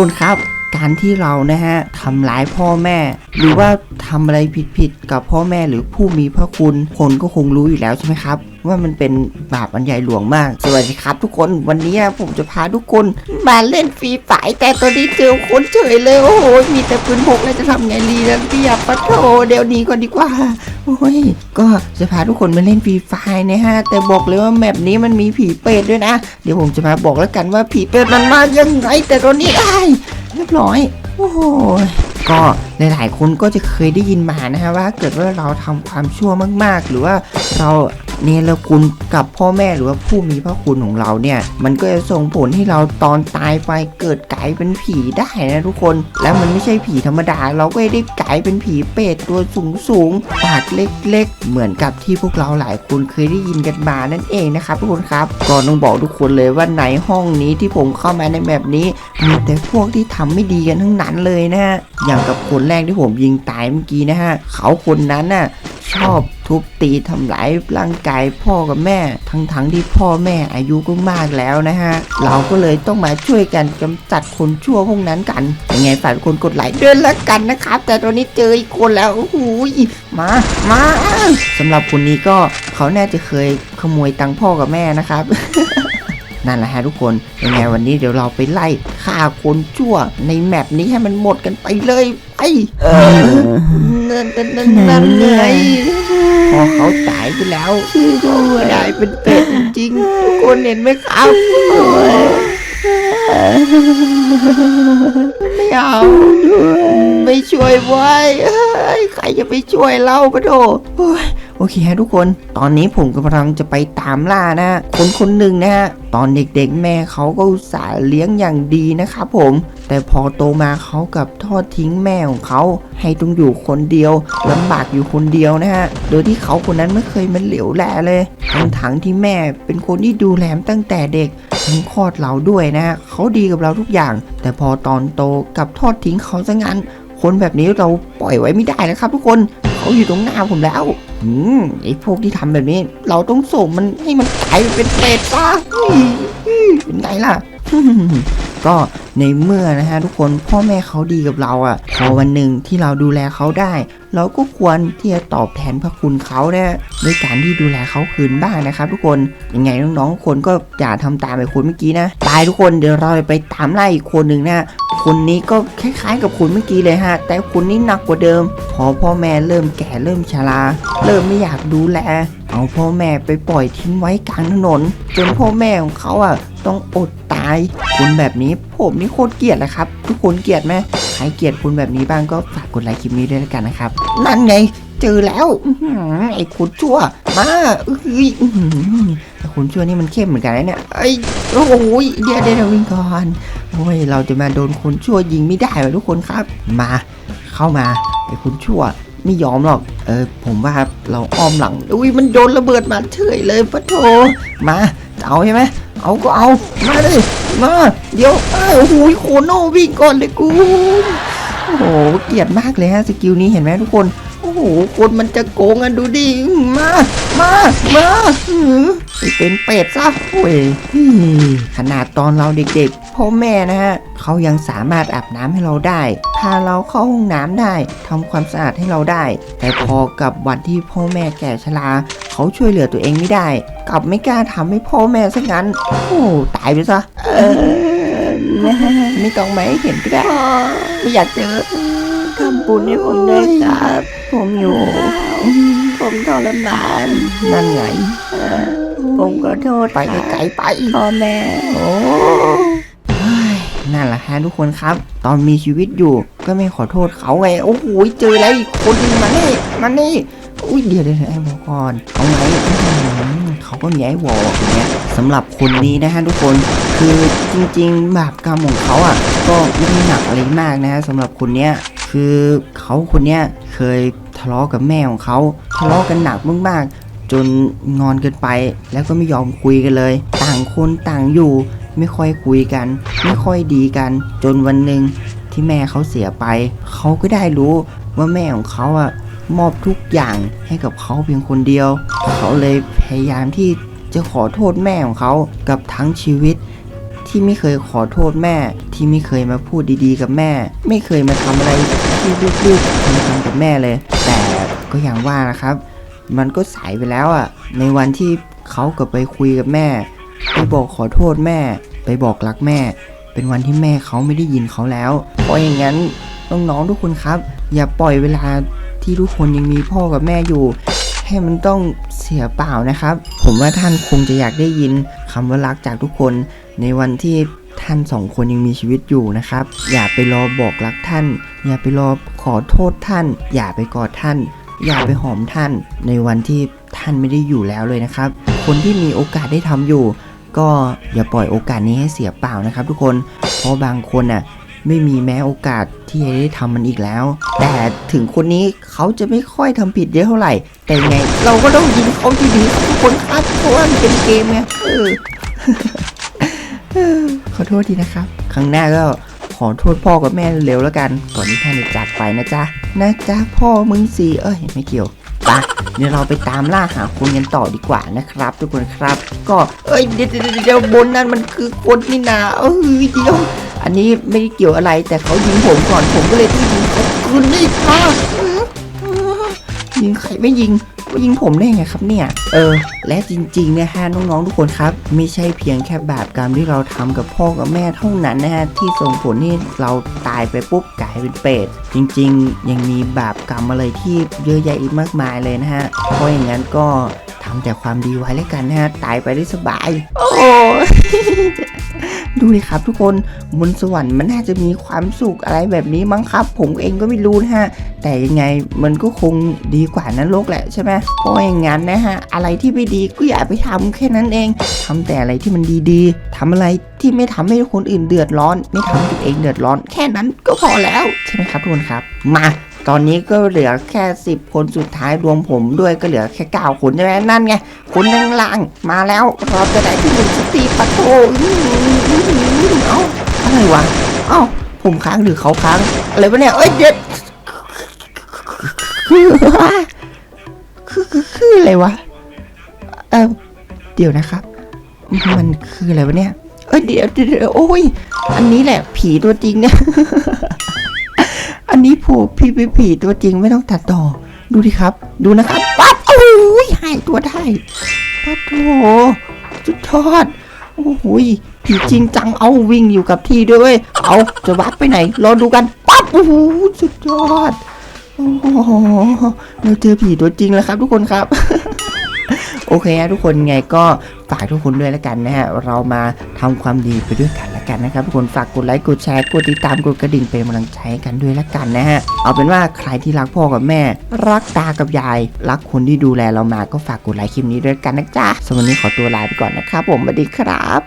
คนครับ การที่เรานะฮะทำร้ายพ่อแม่ หรือว่าทำอะไรผิดๆกับพ่อแม่หรือผู้มีพระคุณคนก็คงรู้อยู่แล้วใช่ไหมครับ ว่ามันเป็นบาปอันใหญ่หลวงมาก สวัสดีครับทุกคนวันนี้ผมจะพาทุกคนมาเล่นฟรีไฟแต่ตอนนี้เจอคนเฉยเลยโอ้โหมีแต่ปืนพกแล้วจะทำไงดีนะพี่อะปะโถเดี๋ยวนี้ก่อนดีกว่าโอ้ยก็จะพาทุกคนมาเล่นฟรีไฟนะฮะแต่บอกเลยว่าแมปนี้มันมีผีเปรตด้วยนะ เดี๋ยวผมจะมาบอกแล้วกันว่าผีเปรตมันมายังไงแต่ตอนนี้ได้เรียบร้อยโอ้โหก็ หลายๆคนก็จะเคยได้ยินมานะฮะว่าเกิดว่าเราทำความชั่วมาก ๆ หรือว่าเราเนรคุณกับพ่อแม่หรือว่าผู้มีพระคุณของเราเนี่ย มันก็จะส่งผลให้เราตอนตายไปเกิดกลายเป็นผีได้นะทุกคน แล้วมันไม่ใช่ผีธรรมดา เราก็ได้กลายเป็นผีเปรตตัวสูงสูงๆปากเล็ก ๆ เหมือนกับที่พวกเราหลายคนเคยได้ยินกันมานั่นเองนะครับทุกคนครับก็ต้องบอกทุกคนเลยว่าในห้องนี้ที่ผมเข้ามาในแบบนี้มีแต่พวกที่ทำไม่ดีกันทั้งนั้นเลยนะฮะอย่างกับคนแรกที่ผมยิงตายเมื่อกี้นะฮะ เขาคนนั้นน่ะชอบทุบตีทำร้ายร่างกายพ่อกับแม่ ทั้งๆที่พ่อแม่อายุก็มากแล้วนะฮะ เราก็เลยต้องมาช่วยกันกำจัดคนชั่วพวกนั้นกันยังไงฝากกคนกดไลค์ด้วยละกันนะครับ แต่ตอนนี้เจออีกคนแล้วโอ้โหมา มาสำหรับคนนี้ก็เขาแน่จะเคยขโมยตังค์พ่อกับแม่นะครับนั่นแหละฮะทุกคนยังไงวันนี้เดี๋ยวเราไปไล่ฆ่าคนชั่วในแมปนี้ให้มันหมดกันไปเลย เออนั่นนั่นนั่นนั่นไงพอเขาตายไปแล้วก็ได้เป็นเป็ดจริงๆทุกคนเห็นไหมครับโอ้ยไม่เอาไม่ช่วยไว้เอ้ยใครจะไปช่วยเราปะโถโอ้ย โอเคฮะทุกคน ตอนนี้ผมกำลังจะไปตามล่านะ คนคนหนึ่งนะฮะ ตอนเด็กๆแม่เขาก็อุตส่าห์เลี้ยงอย่างดีนะครับผม แต่พอโตมาเขากับทอดทิ้งแม่ของเขา ให้ต้องอยู่คนเดียวลำบากอยู่คนเดียวนะฮะ โดยที่เขาคนนั้นไม่เคยมันเหลียวแลเลยทั้งถังๆที่แม่เป็นคนที่ดูแลตั้งแต่เด็กทั้งคลอดเราด้วยนะฮะเขาดีกับเราทุกอย่าง แต่พอตอนโตกับทอดทิ้งเขาซะงั้น คนแบบนี้เราปล่อยไว้ไม่ได้นะครับทุกคน อยู่ตรงหน้าผมแล้ว อืมไอ้พวกที่ทำแบบนี้ เราต้องส่งมันให้มันกลายเป็นเปรตซะอืมอืมเป็นไงล่ะก็ในเมื่อนะฮะทุกคนพ่อแม่เขาดีกับเราอะ่ะพอวันหนึ่งที่เราดูแลเขาได้ เราก็ควรที่จะตอบแทนพระคุณเขานะด้วยการที่ดูแลเขาคืนบ้างนะครับ ทุกคนยังไงน้องๆทุกคนก็อย่าทำตามไปคนเมื่อกี้นะตายทุกคนเดี๋ยวเราไปตามไล่อีกคนหนึ่งนะ คนนี้ก็คล้ายๆกับคุณเมื่อกี้เลยฮะ แต่คุณนี่หนักกว่าเดิม พอพ่อแม่เริ่มแก่เริ่มชรา เริ่มไม่อยากดูแล เอาพ่อแม่ไปปล่อยทิ้งไว้กลางถนน จนพ่อแม่ของเขาอะต้องอดตายคุณแบบนี้ผมนี่โคตรเกลียดเลยครับ ทุกคนเกลียดไหมใครเกลียดคุณแบบนี้บ้างก็ฝากกดไลค์คลิปนี้ด้วยกันนะครับ นั่นไงเจอแล้วไอ้คุณชั่ว มาเอ้ยอื้อหือแต่คุณชั่วนี่มันเข้มเหมือนกันนะเนี่ยไอ้โอ้โหเดี๋ยวเดี๋ยวเดี๋ยววิ่งก่อน โอ้ยเราจะมาโดนคนชั่วยิงไม่ได้หรอทุกคนครับ มาเข้ามาไอ้คนชั่วไม่ยอมหรอกเออผมว่าเราอ้อมหลังอุ้ยมันโดนระเบิดมาเฉยเลยปะโถมาจะเอาใช่ไหมเอาก็เอามาเลยมาเดี๋ยวเอ้ยโอ้โหโคโนวิ่งก่อนเลยกูโอ้โหเกลียดมากเลยฮะสกิลนี้เห็นไหมทุกคนโอ้โหคนมันจะโกงอะดูดิมามามาไปเป็นเป็ดซะโอ้ยขนาดตอนเราเด็ก พ่อแม่นะฮะเขายังสามารถอาบน้ำให้เราได้ พาเราเข้าห้องน้ำได้ทำความสะอาดให้เราได้ แต่พอกับวันที่พ่อแม่แก่ชราเขาช่วยเหลือตัวเองไม่ได้ กลับไม่กล้าทำให้พ่อแม่ซะงั้น โอ้ตายไปซะเออไม่ต้องมาให้เห็นก็ได้ไม่อยากเจอทำบุญให้ผมด้วยครับ ผมอยู่ ผมทรมานนั่นไงผมก็โทษไปครับไกลๆไปพ่อแม่โอ้เฮ้ย นั่นแหละฮะทุกคนครับ ตอนมีชีวิตอยู่ก็ไม่ขอโทษเขาไง โอ้โหเจอแล้วอีกคนนึงมานี่มานี่อุ้ยเดี๋ยวเดี๋ยวไอ้บอกก่อนเอาไงอื้อหือเขาก็มีไอ้วอลอย่างเงี้ยสำหรับคนนี้นะฮะทุกคนคือจริงๆบาปกรรมของเขาอะ ก็ไม่ได้หนักอะไรมากนะฮะสำหรับคนเนี้ยคือเขาคนเนี้ยเคยทะเลาะกับแม่ของเขาทะเลาะกันหนักมากๆจนงอนกันไปแล้วก็ไม่ยอมคุยกันเลย ต่างคนต่างอยู่ ไม่ค่อยคุยกัน ไม่ค่อยดีกัน จนวันหนึ่งที่แม่เขาเสียไป เขาก็ได้รู้ว่าแม่ของเขาอะมอบทุกอย่างให้กับเขาเพียงคนเดียว เขาเลยพยายามที่จะขอโทษแม่ของเขากับทั้งชีวิต ที่ไม่เคยขอโทษแม่ ที่ไม่เคยมาพูดดีๆ กับแม่ ไม่เคยมาทำอะไรที่ลูกๆควรทำกับแม่เลย แต่ก็อย่างว่านะครับ มันก็สายไปแล้วอะ่ะ ในวันที่เขากลับไปคุยกับแม่ ไปบอกขอโทษแม่ ไปบอกรักแม่ เป็นวันที่แม่เขาไม่ได้ยินเขาแล้ว เพราะอย่างนั้นน้องๆทุกคนครับ อย่าปล่อยเวลาที่ทุกคนยังมีพ่อกับแม่อยู่ ให้มันต้องเสียเปล่านะครับ ผมว่าท่านคงจะอยากได้ยินคำว่ารักจากทุกคน ในวันที่ท่านสองคนยังมีชีวิตอยู่นะครับ อย่าไปรอบอกรักท่าน อย่าไปรอขอโทษท่าน อย่าไปกอดท่าน อย่าไปหอมท่าน ในวันที่ท่านไม่ได้อยู่แล้วเลยนะครับ คนที่มีโอกาสได้ทำอยู่ ก็อย่าปล่อยโอกาสนี้ให้เสียเปล่านะครับ ทุกคน เพราะบางคนน่ะไม่มีแม้โอกาสที่จะได้ทำมันอีกแล้ว แต่ถึงคนนี้เขาจะไม่ค่อยทำผิดเยอะเท่าไหร่ แต่ไงเราก็ต้องยิงเขาอยู่ดีทุกคนครับเพราะว่ามันเป็นเกมไงเออขอโทษทีนะครับ ครั้งหน้าก็ขอโทษพ่อกับแม่เร็วแล้วกันก่อนที่ท่านจะจากไปนะจ๊ะนะจ๊ะพ่อมึงสิเอ้ยไม่เกี่ยวปะ เดี๋ยวเราไปตามล่าหาคนกันต่อดีกว่านะครับ ทุกคนครับ ก็เอ้ยเดี๋ยวเดี๋ยวเดี๋ยวบนนั้นมันคือคนนี่นาเอ้ยเดี๋ยว อันนี้ไม่ได้เกี่ยวอะไรแต่เขายิงผมก่อนผมก็เลยต้องยิงเขาคืนนี่มายิงใครไม่ยิง ยิงผมได้ไงครับเนี่ย เออ และจริงๆนะฮะน้องๆทุกคนครับ ไม่ใช่เพียงแค่บาปกรรมที่เราทำกับพ่อกับแม่เท่านั้นนะฮะที่ส่งผลให้เราตายไปปุ๊บกลายเป็นเปรตจริงๆ ยังมีบาปกรรมอะไรที่เยอะแยะอีกมากมายเลยนะฮะเพราะอย่างนั้นก็ทำแต่ความดีไว้แล้วกันนะฮะตายไปได้สบาย โอ้ ดูเลยครับทุกคนบนสวรรค์มันน่าจะมีความสุขอะไรแบบนี้มั้งครับ ผมเองก็ไม่รู้นะฮะ แต่ยังไงมันก็คงดีกว่านรกแหละใช่ไหมเพราะอย่างนั้นนะฮะ อะไรที่ไม่ดีก็อย่าไปทำแค่นั้นเองทำแต่อะไรที่มันดีๆทำอะไรที่ไม่ทำให้คนอื่นเดือดร้อน ไม่ทำให้ตัวเองเดือดร้อน แค่นั้นก็พอแล้วใช่ไหมครับทุกคนครับ มา ตอนนี้ก็เหลือแค่ 10 คนสุดท้ายรวมผมด้วยก็เหลือแค่9คนใช่ไหมนั่นไงคนข้างล่างมาแล้วเราจะได้ที่หนึ่งสตีปะโถอื้ออเอ้าอะไรวะเอ้าผมค้างหรือเขาค้างอะไรวะเนี่ยเอ้ยเด็ดคือคือคือคืออะไรวะเออเดี๋ยวนะครับ มันคืออะไรวะเนี่ยเอ้ยเดี๋ยวเดี๋ยวโอ้ยอันนี้แหละผีตัวจริงเนี่ย นนี้ผูผีผีผีตัวจริงไม่ต้องตัดต่อ ดูดิครับ ดูนะครับปั๊บโอ้ยหายตัวได้ปั๊บโถสุดยอด โอ้โหยผีจริงจังเอาวิ่งอยู่กับที่ด้วยเวย เอาจะวับไปไหน รอดูกันปั๊บโอ้โหสุดยอดโอ้โหเราเจอผีตัวจริงแล้วครับทุกคนครับ โอเคทุกคนไงก็ฝากทุกคนด้วยแล้วกันนะฮะเรามาทำความดีไปด้วยกันแล้วกันนะครับทุกคนฝากกดไลค์กดแชร์กดติดตามกดกระดิ่งเป็นกำลังใจให้กันด้วยแล้วกันนะฮะเอาเป็นว่าใครที่รักพ่อกับแม่ รักตากับยาย รักคนที่ดูแลเรามาก็ฝากกดไลค์คลิปนี้ด้วยกันนะจ๊ะสำหรับวันนี้ขอตัวลาไปก่อนนะครับผมสวัสดีครับ